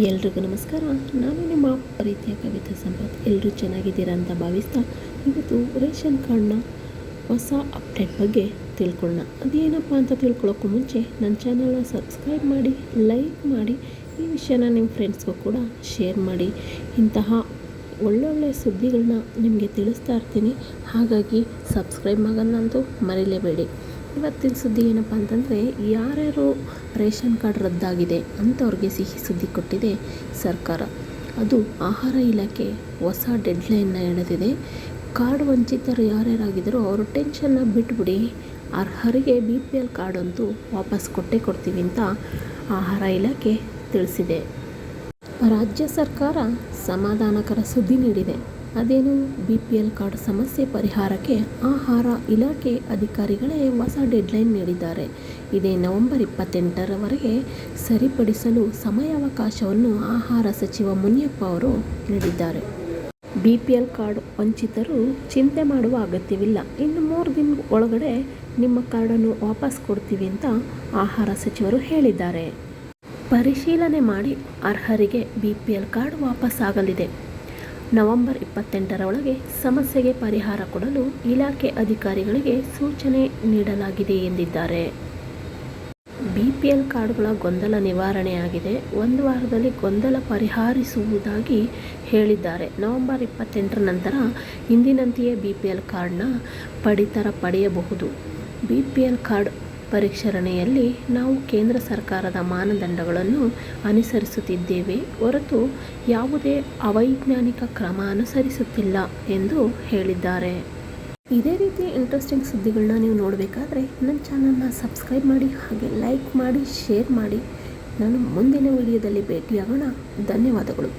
ಎಲ್ರಿಗೂ ನಮಸ್ಕಾರ. ನಾನು ನಿಮ್ಮ ಪ್ರೀತಿಯ ಕವಿತಾ ಸಂಪತ್. ಎಲ್ಲರೂ ಚೆನ್ನಾಗಿದ್ದೀರಾ ಅಂತ ಭಾವಿಸ್ತಾ ಇವತ್ತು ರೇಷನ್ ಕಾರ್ಡ್ನ ಹೊಸ ಅಪ್ಡೇಟ್ ಬಗ್ಗೆ ತಿಳ್ಕೊಳ್ಳೋಣ. ಅದೇನಪ್ಪ ಅಂತ ತಿಳ್ಕೊಳ್ಳೋಕ್ಕೂ ಮುಂಚೆ ನನ್ನ ಚಾನಲ್ನ ಸಬ್ಸ್ಕ್ರೈಬ್ ಮಾಡಿ, ಲೈಕ್ ಮಾಡಿ, ಈ ವಿಷಯನ ನಿಮ್ಮ ಫ್ರೆಂಡ್ಸ್ಗೂ ಕೂಡ ಶೇರ್ ಮಾಡಿ. ಇಂತಹ ಒಳ್ಳೊಳ್ಳೆ ಸುದ್ದಿಗಳನ್ನ ನಿಮಗೆ ತಿಳಿಸ್ತಾ ಇರ್ತೀನಿ. ಹಾಗಾಗಿ ಸಬ್ಸ್ಕ್ರೈಬ್ ಮಾಡೋದಂತೂ ಮರೀಲೇಬೇಡಿ. ಇವತ್ತಿನ ಸುದ್ದಿ ಏನಪ್ಪ ಅಂತಂದರೆ, ಯಾರ್ಯಾರು ರೇಷನ್ ಕಾರ್ಡ್ ರದ್ದಾಗಿದೆ ಅಂಥವ್ರಿಗೆ ಸಿಹಿ ಸುದ್ದಿ ಕೊಟ್ಟಿದೆ ಸರ್ಕಾರ. ಅದು ಆಹಾರ ಇಲಾಖೆ ಹೊಸ ಡೆಡ್ಲೈನ್ನ ಎಳೆದಿದೆ. ಕಾರ್ಡ್ ವಂಚಿತರು ಯಾರ್ಯಾರಾಗಿದ್ದರೂ ಅವರು ಟೆನ್ಷನ್ನ ಬಿಟ್ಬಿಡಿ, ಅರ್ಹರಿಗೆ ಬಿ ಪಿ ಎಲ್ ಕಾರ್ಡ್ ಅಂತೂ ವಾಪಸ್ ಕೊಟ್ಟೇ ಕೊಡ್ತೀವಿ ಅಂತ ಆಹಾರ ಇಲಾಖೆ ತಿಳಿಸಿದೆ. ರಾಜ್ಯ ಸರ್ಕಾರ ಸಮಾಧಾನಕರ ಸುದ್ದಿ ನೀಡಿದೆ. ಅದೇನು ಬಿ ಪಿ ಎಲ್ ಕಾರ್ಡ್ ಸಮಸ್ಯೆ ಪರಿಹಾರಕ್ಕೆ ಆಹಾರ ಇಲಾಖೆ ಅಧಿಕಾರಿಗಳೇ ಹೊಸ ಡೆಡ್ಲೈನ್ ನೀಡಿದ್ದಾರೆ. ಇದೇ ನವೆಂಬರ್ ಇಪ್ಪತ್ತೆಂಟರವರೆಗೆ ಸರಿಪಡಿಸಲು ಸಮಯಾವಕಾಶವನ್ನು ಆಹಾರ ಸಚಿವ ಮುನಿಯಪ್ಪ ಅವರು ನೀಡಿದ್ದಾರೆ. ಬಿ ಪಿ ಎಲ್ ಕಾರ್ಡ್ ವಂಚಿತರು ಚಿಂತೆ ಮಾಡುವ ಅಗತ್ಯವಿಲ್ಲ. ಇನ್ನು ಮೂರು ದಿನ ಒಳಗಡೆ ನಿಮ್ಮ ಕಾರ್ಡನ್ನು ವಾಪಸ್ ಕೊಡ್ತೀವಿ ಅಂತ ಆಹಾರ ಸಚಿವರು ಹೇಳಿದ್ದಾರೆ. ಪರಿಶೀಲನೆ ಮಾಡಿ ಅರ್ಹರಿಗೆ ಬಿ ಪಿ ಎಲ್ ಕಾರ್ಡ್ ವಾಪಸ್ ಆಗಲಿದೆ ನವೆಂಬರ್ ಇಪ್ಪತ್ತೆಂಟರ ಒಳಗೆ ಸಮಸ್ಯೆಗೆ ಪರಿಹಾರ ಕೊಡಲು ಇಲಾಖೆ ಅಧಿಕಾರಿಗಳಿಗೆ ಸೂಚನೆ ನೀಡಲಾಗಿದೆ ಎಂದಿದ್ದಾರೆ. ಬಿ ಪಿ ಎಲ್ ಕಾರ್ಡ್ಗಳ ಗೊಂದಲ ನಿವಾರಣೆಯಾಗಿದೆ. ಒಂದು ವಾರದಲ್ಲಿ ಗೊಂದಲ ಪರಿಹರಿಸುವುದಾಗಿ ಹೇಳಿದ್ದಾರೆ. ನವೆಂಬರ್ ಇಪ್ಪತ್ತೆಂಟರ ನಂತರ ಪಿ ಎಲ್ ಕಾರ್ಡ್ನ ಪಡಿತರ ಪಡೆಯಬಹುದು. ಬಿ ಪಿ ಎಲ್ ಕಾರ್ಡ್ ಪರಿಷ್ಕರಣೆಯಲ್ಲಿ ನಾವು ಕೇಂದ್ರ ಸರ್ಕಾರದ ಮಾನದಂಡಗಳನ್ನು ಅನುಸರಿಸುತ್ತಿದ್ದೇವೆ ಹೊರತು ಯಾವುದೇ ಅವೈಜ್ಞಾನಿಕ ಕ್ರಮ ಅನುಸರಿಸುತ್ತಿಲ್ಲ ಎಂದು ಹೇಳಿದ್ದಾರೆ. ಇದೇ ರೀತಿ ಇಂಟ್ರೆಸ್ಟಿಂಗ್ ಸುದ್ದಿಗಳನ್ನ ನೀವು ನೋಡಬೇಕಾದ್ರೆ ನನ್ನ ಚಾನಲ್ನ ಸಬ್ಸ್ಕ್ರೈಬ್ ಮಾಡಿ, ಹಾಗೆ ಲೈಕ್ ಮಾಡಿ ಶೇರ್ ಮಾಡಿ. ನಾನು ಮುಂದಿನ ವಿಡಿಯೋದಲ್ಲಿ ಭೇಟಿಯಾಗೋಣ. ಧನ್ಯವಾದಗಳು.